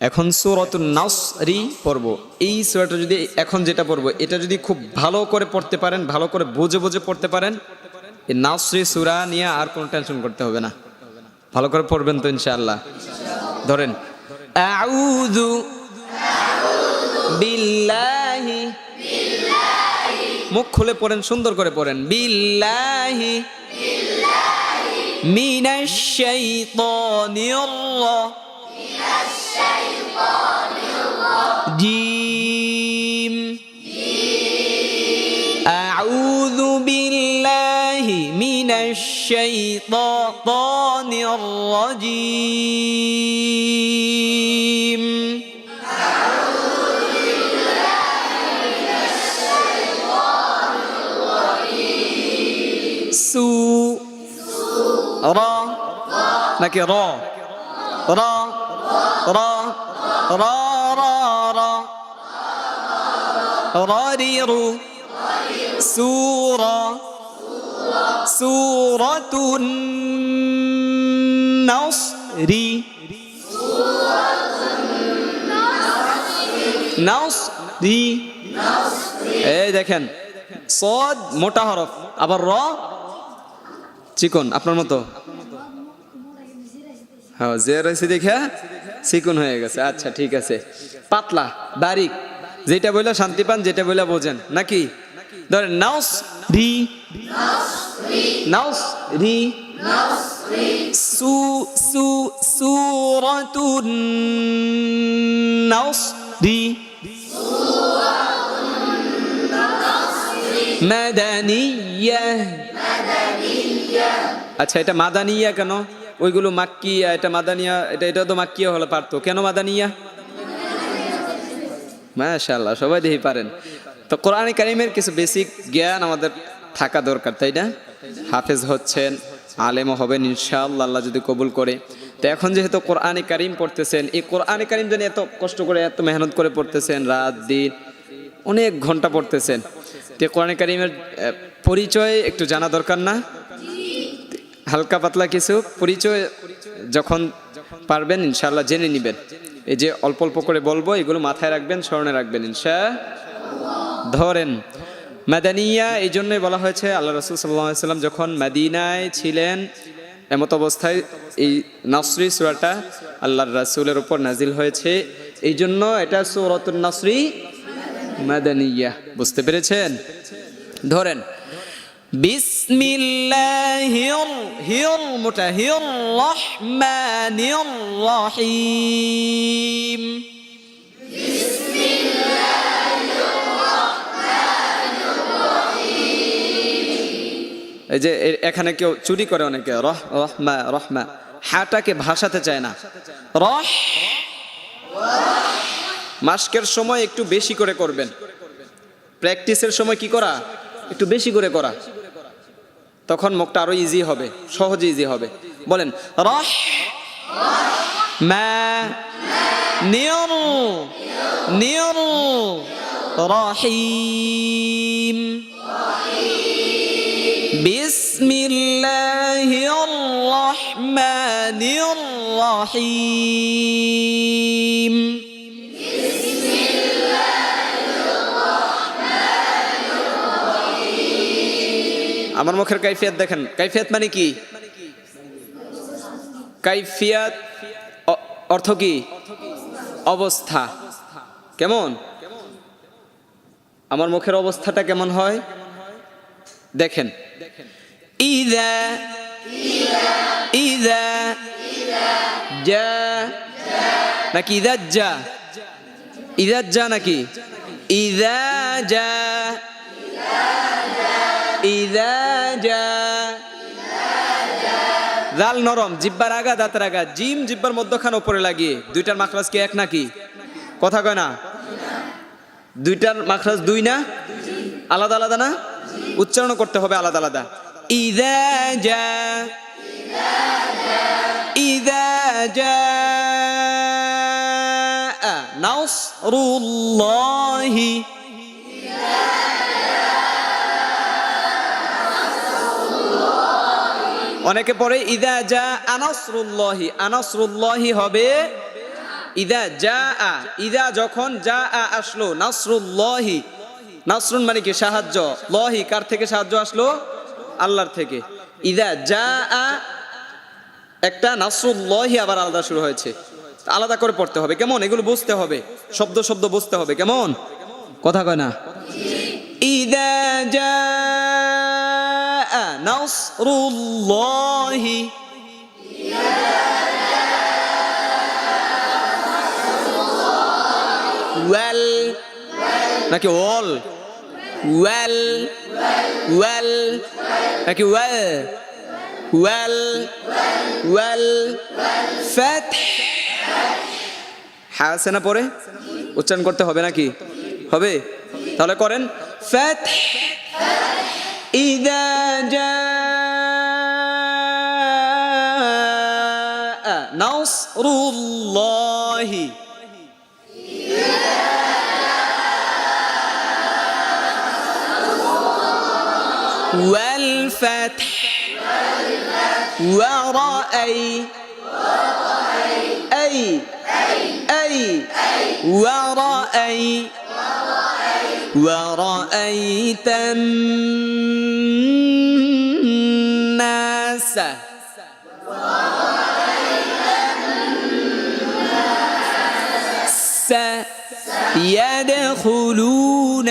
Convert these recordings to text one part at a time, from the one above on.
এখন সুরতুল নাসরি পড়ব। এই সুরাটা যদি এখন যেটা পড়ব, এটা যদি খুব ভালো করে পড়তে পারেন, ভালো করে বুঝে বুঝে পড়তে পারেন, এই নাসরি সুরা নিয়ে আর কোনো টেনশন করতে হবে না। ভালো করে পড়বেন তো ইনশাআল্লাহ। ধরেন, আউযু বিল্লাহি মুখ খুলে পড়েন, সুন্দর করে পড়েন। বিল্লাহি মিনাশ শাইতানির جيم. أعوذ بالله من الشيطان الرجيم. أعوذ بالله من الشيطان الرجيم سو را. را, را. র র র র راريرو سورة سورة النصر نصري এই দেখেন সদ মোটা হরফ আবার র চিকন আপনার মতো হ্যাঁ যে রয়েছে দেখে চিকন হয়ে গেছে। আচ্ছা ঠিক আছে। পাতলা, বারিক। যেটা বললে শান্তি পান, যেটা বললে বোঝেন। নাকি? ধরেন নাউস রি। নাউস রি। সু সু রি। আচ্ছা এটা মাদানিয়া কেন? ওইগুলো মাক্কিয়া, এটা মাদানিয়া, এটা এটা তো মাক্কিয়া হলে পারতো। কেন মাদানিয়া? মাশাল্লাহ সবাই দেখি পারেন। তো কোরআন কারিমের কিছু বেসিক জ্ঞান আমাদের থাকা দরকার, তাই না? হাফেজ হচ্ছেন, আলেমও হবেন, ইনশাআল্লাহ, আল্লাহ যদি কবুল করে। তো এখন যেহেতু কোরআনে কারিম পড়তেছেন, এই কোরআনে কারিম যেন এত কষ্ট করে, এত মেহনত করে পড়তেছেন, রাত, দিন, অনেক ঘণ্টা পড়তেছেন। তো কোরআনে কারিমের পরিচয় একটু জানা দরকার না? হালকা পাতলা কিছু পরিচয় যখন পারবেন ইনশাল্লাহ জেনে নেবেন। এই যে অল্প অল্প করে বলব, এগুলো মাথায় রাখবেন, স্মরণে রাখবেন, ইনশা ধরেন। মাদানিয়া, এই জন্যই বলা হয়েছে, আল্লাহ রসুল সাল্লাম যখন মাদিনায় ছিলেন, এমত অবস্থায় এই নাসরি সুরাটা আল্লাহর রাসুলের উপর নাজিল হয়েছে। এই জন্য এটা সুরতুল নাসরি মাদানিয়া। বুঝতে পেরেছেন? ধরেন বিসমিল্লাহির হির মোটা হির রহমানির রহিম। এই যে এখানে কেউ চুরি করে অনেকে রহ রহমা রহমা। হাটাকে ভাসাতে চায় না। রহ মাস্কের সময় একটু বেশি করে করবেন। প্র্যাকটিসের সময় কি করা? একটু বেশি করে করা। তখন মুখটা আরও ইজি হবে, সহজ ইজি হবে। বলেন রস নিয়নু নিয়নু রহিম। বিসমিল্লাহির রহমানির রহিম। আমার মুখের কাইফিয়াত দেখেন। কাইফিয়াত মানে কি? কাইফিয়াত অর্থ কি? অবস্থা। কেমন? আমার মুখের অবস্থাটা কেমন হয়? দেখেন। নাকি ইদা যা যা নাকি? ইদা যা ইদা জাল নরম, জিব্বার আগা দাঁতের আগা জিম, জিব্বার মধ্যখান ওপরে লাগিয়ে। দুইটার মাখরাজ কি এক নাকি? কথা কয় না। দুইটার মাখরাজ দুই না? আলাদা আলাদা না? উচ্চারণ করতে হবে আলাদা আলাদা। ইদা ইদা যা নাসরুল্লাহি অনেকে পরে ইদা যা আনাসরুল্লাহি আনাসরুল্লাহি হবে, ইদা যা আ ইদা যখন যা আ আসলো নাসরুল্লাহি নাসরুন মানে কি? সাহায্য। লহি কার থেকে সাহায্য আসলো? আল্লাহর থেকে। ইদা যা আ একটা নাসরুল্লাহি আবার আলাদা শুরু হয়েছে। আলাদা করে পড়তে হবে। কেমন? এগুলো বুঝতে হবে। শব্দ শব্দ বুঝতে হবে। কেমন? কথা কয় না? ইদা যা নাসরুল্লাহি ওয়েল নাকি ওল ওয়েল ওয়েল নাকি ওয়েল? ওয়েল ওয়েল ফ্যাথ হ্যাঁ আছে না পরে? উচ্চারণ করতে হবে নাকি? হবে? তাহলে করেন ফ্যাথ إذا جاء نصر الله. والفتح ورأي. أي. أي. ورأي. ورأيت الناس يدخلون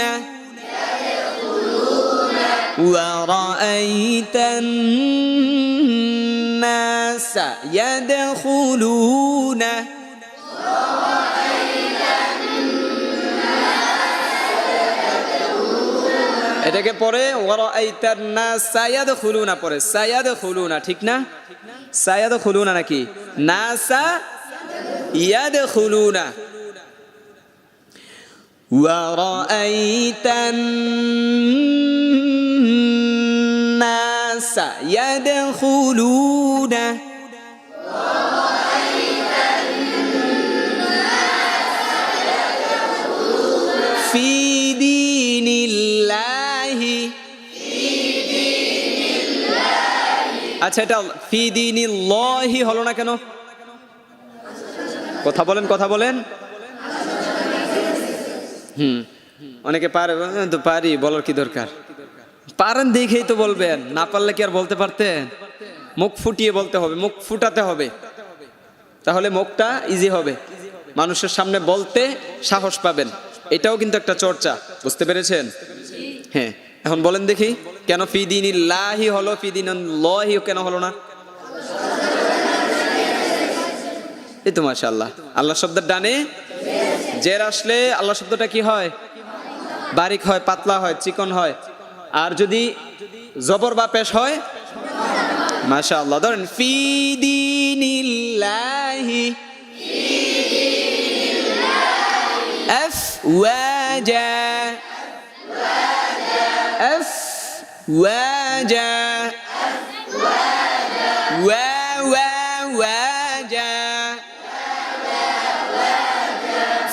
ورأيت الناس يدخلون এটাকে পরে ওয়ারাইতান নাস সায়াদ খুলুনা পরে সায়াদ খুলুনা ঠিক না সায়াদ খুলুনা নাকি নাসা ইয়াদ খুলুনা ورأيت الناس يدخلون আচ্ছা এটা ফি দিনিল্লাহি হলো না কেন? কথা বলেন কথা বলেন। হুম অনেকে পারে "হ্যাঁ, তো পারি বলার কি দরকার? পারেন দেখেই তো বলবেন না পারলে কি আর বলতে পারতেন? মুখ ফুটিয়ে বলতে হবে মুখ ফুটাতে হবে। তাহলে মুখটা ইজি হবে। মানুষের সামনে বলতে সাহস পাবেন। এটাও কিন্তু একটা চর্চা বুঝতে পেরেছেন? হ্যাঁ এখন বলেন দেখি। কেন ফিদিন লাহি হলো? ফিদিন লহি কেন হলো না? এই তো মাসা আল্লাহ শব্দের ডানে, জের আসলে আল্লাহ শব্দটা কি হয়? বারিক হয়, পাতলা হয়, চিকন হয়। আর যদি জবর বা পেশ হয় মাশা আল্লাহ ধরেন ফিদিনিল্লাহি এফ ওয়াজা واجا. واوا واجا.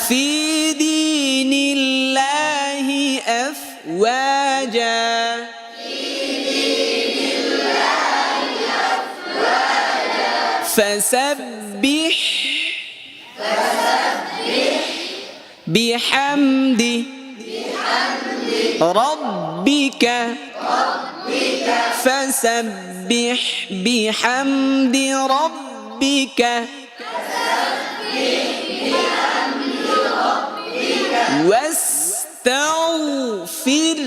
في دين الله أفواجا. فسبح فسبح بحمده ربك فسبح بحمد ربك واستغفر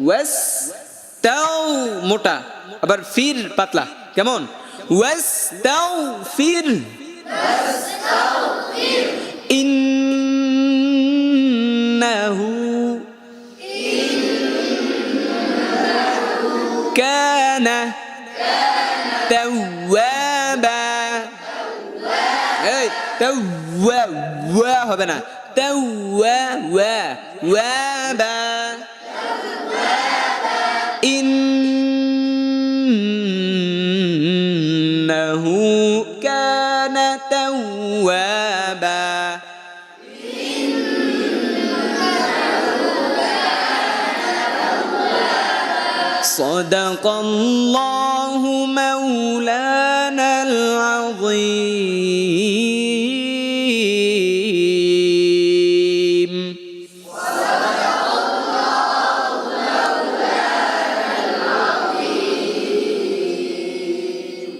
واستغ মোটা আবার ফির পাতলা কেমন واستغفر إنه হবে না তাওয়া ওয়া ওয়াবা ইন্নাহু কানা তাওয়াবা صدق الله مولانا العظيم عظيم